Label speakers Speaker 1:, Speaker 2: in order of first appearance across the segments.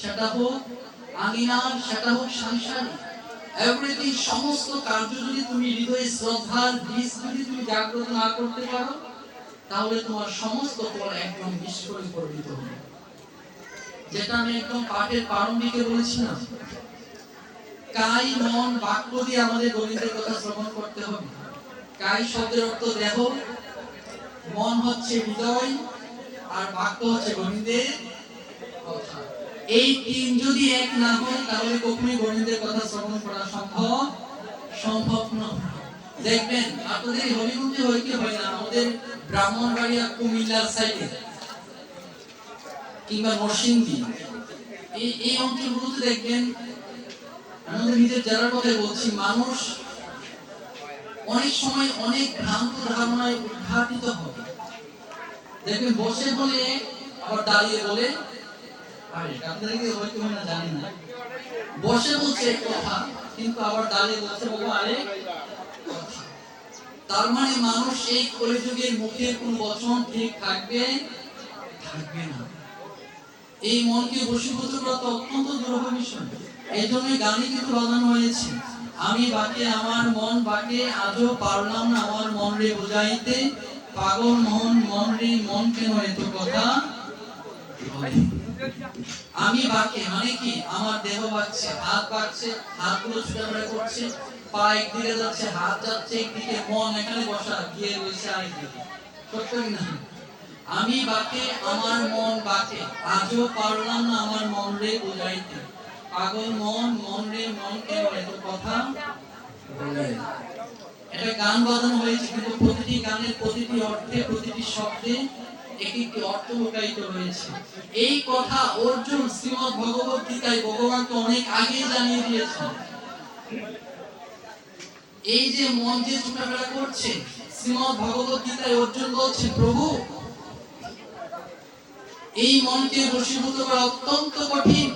Speaker 1: সেটা হোক আঙিনা সেটা হোক সাংসারিক। এভরিথিং সমস্ত কার্য যদি তুমি হৃদয়ে শ্রদ্ধার বীজ যদি তুমি জাগ্রত না করতে পারো, তাহলে তোমার সমস্ত ফল একদম নিষ্ফলে পরিণত হবে। যেটা আমি একদম পাঠের প্রারম্ভিকে বলেছিলাম। কাই, মন, বাক্য দিয়ে আমাদের গোবিন্দের কথা শ্রবণ করতে হবে। কাই শব্দের অর্থ দেহ, মন হচ্ছে হৃদয়, আর বাক্য হচ্ছে গোবিন্দের কথা। এই তিন যদি এক না হয়, তাহলে কখনোই গোবিন্দের কথা শ্রবণ করা সম্ভব সম্ভব নয়। দেখবেন, আপনাদের হবিগঞ্জে হয় কি হয় না, আমাদের ব্রাহ্মণবাড়িয়া কুমিল্লার সাইডে কিংবা নরসিংদী, এই এই অঞ্চলগুলোতে দেখবেন আমাদের নিজের জেলার কথাই বলছি, মানুষ অনেক সময় অনেক ভ্রান্ত ধারণায় উদ্ঘাটিত হবে দেখবেন বসে বলে, আবার দাঁড়িয়ে বলে মানে এই মনকে বশীভূত করা তো অত্যন্ত এই জন্যই গানে কিন্তু বাজানো হয়েছে, আমি বাকে, আমার মন বাকে, আজও পারলাম না আমার মন রে বোঝাইতে। পাগল মন মন রে মন কেন এত কথা? আমি বাকে মানে কি আমার দেহ বাড়ছে হাত বাড়ছে হাতগুলো ছুটাফেরা করছে পা একদিকে যাচ্ছে হাত যাচ্ছে একদিকে মন এখানে বসা গিয়ে রয়েছে আরেকদিকে সত্য কি না? আমি বাকে আমার মন বাকে। আজও পারলাম না আমার মন রে বুঝাইতে। পাগল মন মন রে মন কেন এত কথা? এটা গান বাজানো হয়েছে কিন্তু প্রতিটি গানের প্রতিটি অর্থে প্রতিটি শব্দে একটি অর্থ লুকায়িত রয়েছে। এই কথা অর্জুন শ্রীমদ ভগবত গীতায় ভগবানকে অনেক আগে জানিয়ে দিয়েছেন। এই যে মন যে করছে, শ্রীমদ ভগবত গীতায় অর্জুন বলছে, প্রভু, এই মনকে বশীভূত করা অত্যন্ত কঠিন।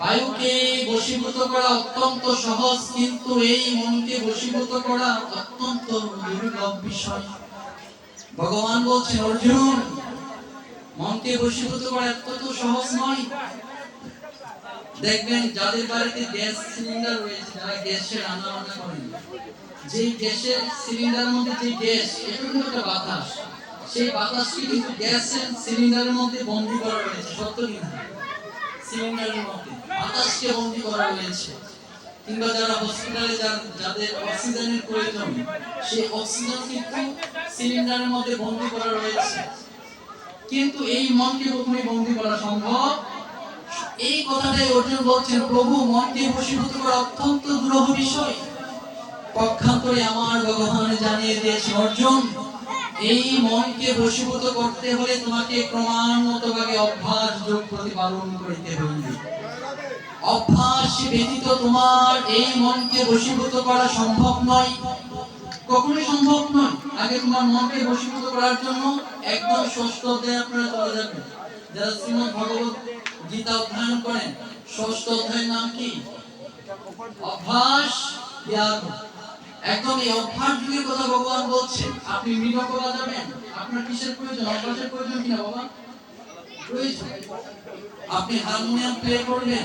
Speaker 1: বায়ুকে বশীভূত করা অত্যন্ত সহজ, কিন্তু এই মনকে বশীভূত করা অত্যন্ত দুর্লভ বিষয়। ভগবান বলছেন, অর্জুন মনকে বশীভূত করা এত তো সহজ নয়। দেখবেন, যাদের বাড়িতে গ্যাস সিলিন্ডার রয়েছে যারা গ্যাসে রান্না বান্না করেন। যে গ্যাসের সিলিন্ডারের মধ্যে যে গ্যাস এটা কিন্তু একটা বাতাস। সেই বাতাসকে কিন্তু গ্যাসের সিলিন্ডারের মধ্যে বন্দি করা রয়েছে, সত্য কিনা? সিলিন্ডারের মধ্যে বাতাসকে বন্দি করা রয়েছে। কিংবা যারা হসপিটালে যাদের অক্সিজেনের প্রয়োজন, সেই অক্সিজেন কিন্তু সিলিন্ডারের মধ্যে বন্দি করা রয়েছে। কিন্তু এই মনকে কখনোই বন্দি করা সম্ভব। এই কথাটাই অর্জুন বলছেন, প্রভু, মনকে বশীভূত করা অত্যন্ত দুরূহ বিষয়। পক্ষান্তরে আমার ভগবান জানিয়ে দিয়েছে, অর্জুন, এই মনকে বশীভূত করতে হলে তোমাকে ক্রমান্বত ভাবে অভ্যাস যোগ প্রতিপালন করিতে হইবে। অভ্যাস ব্যতীত তোমার এই মনকে বশীভূত করা সম্ভব নয়। কখনোই সম্ভব নয়। আগে তোমার মনকে বশীভূত করার জন্য একদম ষষ্ঠ অধ্যায়ে আপনারা চলে যাবেন। যারা শ্রীমদ ভগবত গীতা অধ্যয়ন করেন, ষষ্ঠ অধ্যায়ের নাম কি? অভ্যাস ত্যাগ। একদম এই অভ্যাস যুগের কথা ভগবান বলছেন। আপনি মৃণক করা যাবেন। আপনার কিসের প্রয়োজন? অভ্যাসের প্রয়োজন কিনা বাবা? প্রয়োজন। আপনি হারমোনিয়াম প্লে করবেন।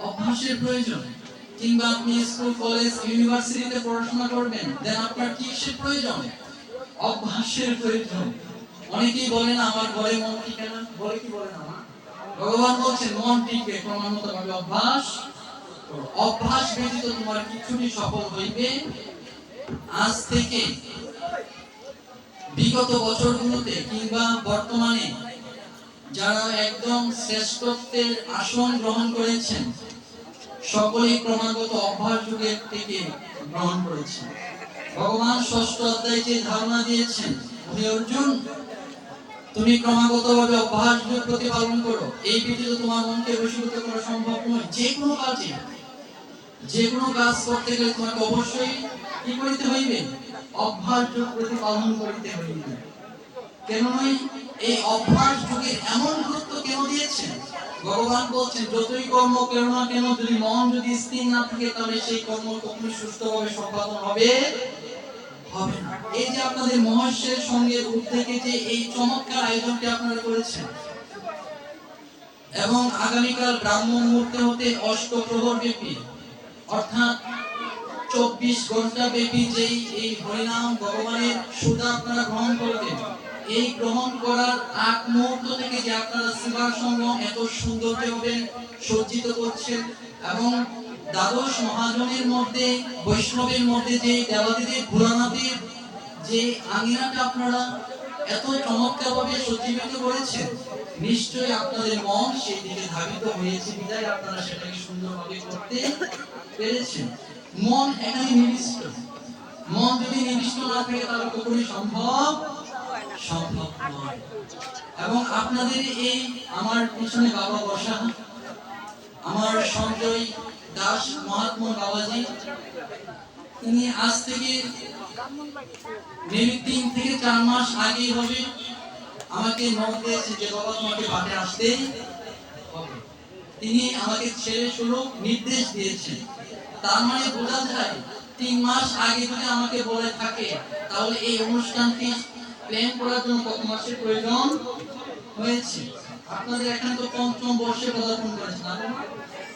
Speaker 1: অভ্যাসের প্রয়োজন। কিংবা আপনি স্কুল, কলেজ, ইউনিভার্সিটিতে পড়াশোনা করবেন দেন আপনার কিসের প্রয়োজন? অভ্যাসের প্রয়োজন। অনেকেই বলেন আমার ঘরে মন টিকে না। বলে কি বলেন আমার ভগবান বলছেন মন টিকে ক্রমান্বত ভাবে অভ্যাস অভ্যাস ব্যতীত তোমার কিছুটি সফল হইবে। আজ থেকে বিগত বছরগুলোতে কিংবা বর্তমানে যারা একদম শ্রেষ্ঠত্বের আসন গ্রহণ করেছেন সকলেই ক্রমাগত অভ্যাস যুগের থেকে গ্রহণ করেছেন। ভগবান ষষ্ঠ অধ্যায়ে যে ধারণা দিয়েছেন, হে অর্জুন, তুমি ক্রমাগত ভাবে অভ্যাস যুগ প্রতিপালন করো। এই ব্যতীত তোমার মনকে বশীভূত করা সম্ভব নয়, যে কোনো কাজে। যে কোনো কাজ করতে গেলে তোমাকে অবশ্যই কি করিতে হইবে? অভ্যাস যুগ প্রতিপালন করিতে হইবে। কেন এই অভ্যাস যুগে এমন গুরুত্ব কেন দিয়েছেন? ভগবান বলছেন, যতই কর্ম কেন না কেন, যদি মন যদি স্থির না থাকে, তাহলে সেই কর্ম কখনোই সুস্থভাবে সম্পাদন হবে হবে না। এই যে আপনাদের মহর্ষের সঙ্গে যে এই চমৎকার আয়োজনটি আপনারা করেছেন। এবং আগামীকাল ব্রাহ্ম মুহূর্তে হতে অষ্টপ্রহর ব্যাপী, অর্থাৎ চব্বিশ ঘণ্টা ব্যাপী যেই এই হরিনাম ভগবানের সুদা আপনারা গ্রহণ করবেন এই গ্রহণ করার আগ মুহূর্ত থেকে যে আপনারা সেবার সঙ্গ এত সুন্দরভাবে সজ্জিত করছেন, এবং দ্বাদশ মহাজনের মধ্যে, বৈষ্ণবের মধ্যে যে দেবাদিদেব ভোলানাথের যে আঙিনাটা আপনারা এত চমৎকারভাবে সজ্জিত করেছেন, নিশ্চয়ই আপনাদের মন সেই দিকে ধাবিত হয়েছে, বিদায় আপনারা সেটাকে সুন্দরভাবে করতে পেরেছেন। মন এখানে নিবিষ্ট। মন যদি নিবিষ্ট না থাকে, তাহলে কখনোই সম্ভব সম্ভব নয়। এবং আপনাদের এই আমার পিছনে বাবা বসা, আমার সঞ্জয় দাস, মহাত্মা বাবাজি, তিনি আজ থেকে তিন থেকে চার মাস আগেই হবে। আমাকে নক দিয়েছে যে, বাবা, তোমাকে বাটে আসতেই তিনি আমাকে ছেড়ে শুরু নির্দেশ দিয়েছেন। তার মানে বোঝা যায়, তিন মাস আগে যদি আমাকে বলে থাকে, তাহলে এই অনুষ্ঠানটি প্ল্যান করার জন্য কত মাসের প্রয়োজন হয়েছে। আপনাদের এখানে তো পঞ্চম বর্ষে পদার্পণ করেছেন না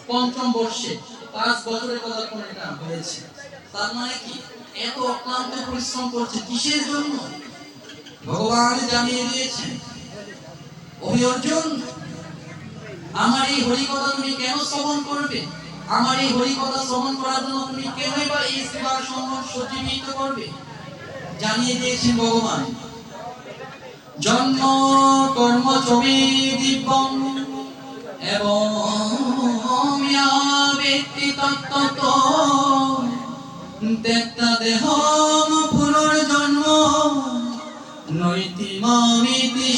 Speaker 1: পঞ্চম বর্ষে, পাঁচ বছরের পদার্পণ এটা হয়েছে। তার মানে কি? এত অক্লান্ত পরিশ্রম করছে কিসের জন্য? ভগবান জানিয়ে দিয়েছেন ওই অর্জুন, আমার এই হরি কথা তুমি কেন শ্রবণ করবে? আমার এই হরি কথা শ্রবণ করার জন্য তুমি কেনই বা এই সেবার সম্মান সজ্জীবিত করবে? জানিয়ে দিয়েছেন ভগবান। জন্ম কর্ম ছবি দিব্যম এবং ব্যক্তি তত্ত্বত ত্যক্তা দেহ পুনর্জন্ম নৈতি মামিতি